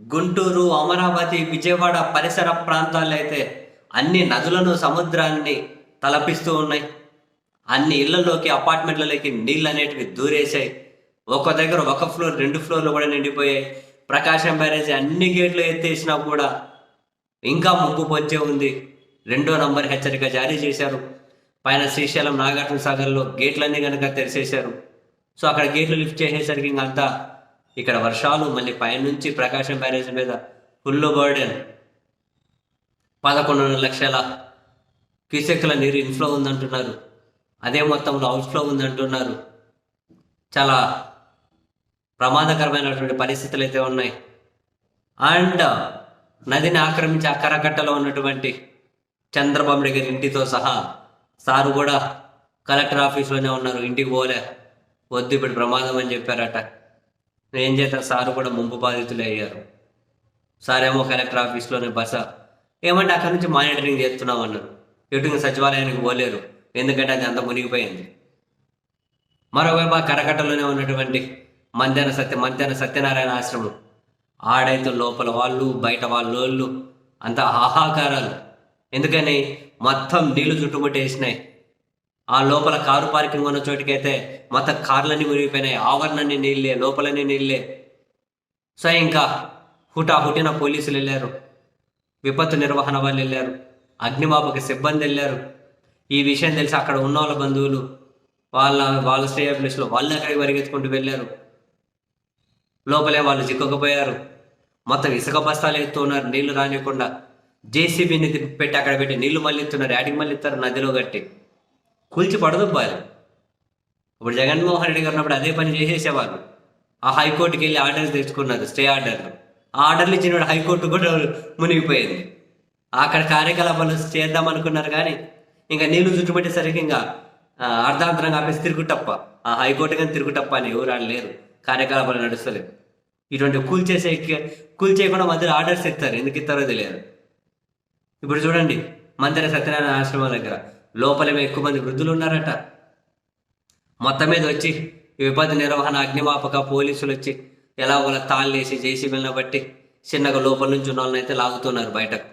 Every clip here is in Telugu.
గుంటూరు అమరావతి విజయవాడ పరిసర ప్రాంతాల్లో అయితే అన్ని నదులను సముద్రాన్ని తలపిస్తూ ఉన్నాయి. అన్ని ఇళ్ళలోకి అపార్ట్మెంట్లలోకి నీళ్ళు అనేటివి దూరేశాయి. ఒక దగ్గర ఒక ఫ్లోర్ రెండు ఫ్లోర్లు కూడా నిండిపోయాయి. ప్రకాశం బ్యారేజ్ అన్ని గేట్లు ఎత్తేసినా కూడా ఇంకా ముప్పు పొంచే ఉంది. రెండో నంబర్ హెచ్చరిక జారీ చేశారు. పైన శ్రీశైలం నాగార్జున సాగర్లో గేట్లన్నీ కనుక తెరిచేశారు. సో అక్కడ గేట్లు లిఫ్ట్ చేసేసరికి ఇంకంతా ఇక్కడ వర్షాలు మళ్ళీ పైనుంచి ప్రకాశం బ్యారేజ్ మీద ఫుల్ బర్డెన్. పదకొండు లక్షల క్యూసెక్ల నీరు ఇన్ఫ్లో ఉందంటున్నారు. అదే మొత్తంలో అవుట్ఫ్లో ఉందంటున్నారు. చాలా ప్రమాదకరమైనటువంటి పరిస్థితులు అయితే ఉన్నాయి. అండ్ నదిని ఆక్రమించి అక్కరకట్టలో ఉన్నటువంటి చంద్రబాబు నాయుడు గారి ఇంటితో సహా సారు కూడా కలెక్టర్ ఆఫీస్లోనే ఉన్నారు. ఇంటికి పోలే. వద్దు ఇప్పుడు ప్రమాదం అని చెప్పారట. ఏం చేత సారు కూడా ముంపు బాధితులే అయ్యారు. సారేమో కలెక్టర్ ఆఫీస్లోనే బస. ఏమంటే అక్కడి నుంచి మానిటరింగ్ చేస్తున్నాం అన్నారు. ఎటు సచివాలయానికి పోలేరు. ఎందుకంటే అది అంత మునిగిపోయింది. మరోవైపు ఆ కరకట్టలోనే ఉన్నటువంటి మంతెన సత్య మంతెన సత్యనారాయణ ఆశ్రమం. ఆడైతే లోపల వాళ్ళు బయట వాళ్ళోళ్ళు అంత హాహాకారాలు. ఎందుకని? మొత్తం నీళ్ళు చుట్టుముట్టేసినాయి. ఆ లోపల కారు పార్కింగ్ ఉన్న చోటికైతే మొత్తం కార్లన్నీ మురిగిపోయినాయి ఆవరణన్నీ నీళ్ళే లోపలన్నీ నీళ్ళే. సో ఇంకా హుటా హుటిన పోలీసులు వెళ్ళారు. విపత్తు నిర్వహణ వాళ్ళు వెళ్ళారు. అగ్నిమాపక సిబ్బంది వెళ్ళారు. ఈ విషయం తెలిసి అక్కడ ఉన్న వాళ్ళ బంధువులు వాళ్ళ వాళ్ళ స్టే ప్లేస్లో వాళ్ళు అక్కడికి పరిగెత్తుకుంటూ వెళ్ళారు. లోపలే వాళ్ళు చిక్కుకుపోయారు. మొత్తం ఇసుక బస్తాలు ఎత్తున్నారు నీళ్ళు రానియకుండా. జేసీబీని పెట్టి అక్కడ పెట్టి నీళ్ళు మళ్ళీ ఇస్తున్నారు యాడికి మళ్ళీ ఇస్తారు నదిలో కట్టి. కూల్చి పడదొబ్బాలి ఇప్పుడు జగన్మోహన్ రెడ్డి గారు ఉన్నప్పుడు అదే పని చేసేసేవాళ్ళు. ఆ హైకోర్టుకి వెళ్ళి ఆర్డర్స్ తెచ్చుకున్నారు స్టే ఆర్డర్లు. ఆ ఆర్డర్లు ఇచ్చిన హైకోర్టు కూడా మునిగిపోయింది. అక్కడ కార్యకలాపాలు చేద్దాం అనుకున్నారు కానీ ఇంకా నీళ్ళు చుట్టుపెట్టేసరికి ఇంకా ఆ, అర్ధాంతరంగా ఆపేసి తిరుగుటప్ప. ఆ హైకోర్టు కానీ తిరుగుటప్ప అని ఎవరు ఆడలేరు కార్యకలాపాలు నడుస్తలేదు ఇటువంటి కూల్చేసే కూల్చేయకుండా మధ్యలో ఆర్డర్స్ ఇస్తారు ఎందుకు ఇస్తారో తెలియదు. ఇప్పుడు చూడండి మందిర సత్యనారాయణ ఆశ్రమం దగ్గర. లోపలేమో ఎక్కువ మంది వృద్ధులు ఉన్నారట. మొత్తం మీద వచ్చి ఈ విపత్తు నిర్వహణ అగ్నిమాపక పోలీసులు వచ్చి ఎలా వాళ్ళ తాళ్ళు వేసి జేసీబీలను బట్టి చిన్నగా లోపల నుంచి ఉన్న వాళ్ళని అయితే లాగుతున్నారు బయటకు.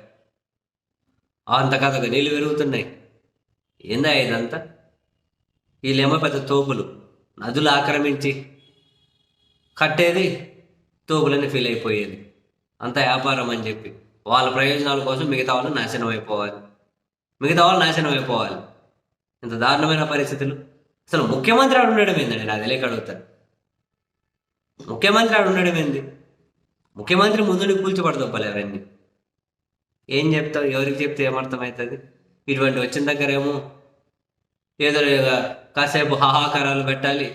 అంత నీళ్ళు పెరుగుతున్నాయి. ఏందా ఇదంతా? వీళ్ళేమో పెద్ద తోపులు నదులు ఆక్రమించి కట్టేది తోపులని ఫీల్ అయిపోయేది. అంత వ్యాపారం అని చెప్పి వాళ్ళ ప్రయోజనాల కోసం మిగతా వాళ్ళు నాశనం అయిపోవాలి. మిగతా వాళ్ళు నాశనం అయిపోవాలి. ఇంత దారుణమైన పరిస్థితులు. అసలు ముఖ్యమంత్రి ఆడు ఉండడం ఏందండి నాకు తెలియక అడుగుతాను ముఖ్యమంత్రి ఆడు ఉండడం ఏంది? ముఖ్యమంత్రి ముందుని కూల్చిపడదొప్పలే అవన్నీ. ఏం చెప్తావు? ఎవరికి చెప్తే ఏమర్థమవుతుంది? ఇటువంటి వచ్చిన దగ్గరేమో ఏదో కాసేపు హాహాకారాలు పెట్టాలి.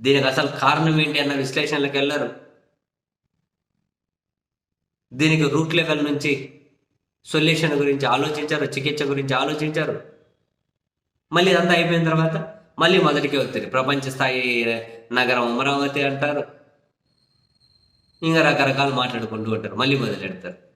దీనికి అసలు కారణం ఏంటి అన్న విశ్లేషణలకు వెళ్ళరు. దీనికి రూట్ లెవెల్ నుంచి సొల్యూషన్ గురించి ఆలోచించారు చికిత్స గురించి ఆలోచించారు. మళ్ళీ ఇదంతా అయిపోయిన తర్వాత మళ్ళీ మొదటికి వస్తుంది ప్రపంచ స్థాయి నగరం అమరావతి అంటారు. ఇంకా రకరకాలు మాట్లాడుకుంటూ ఉంటారు మళ్ళీ మొదలెడతారు.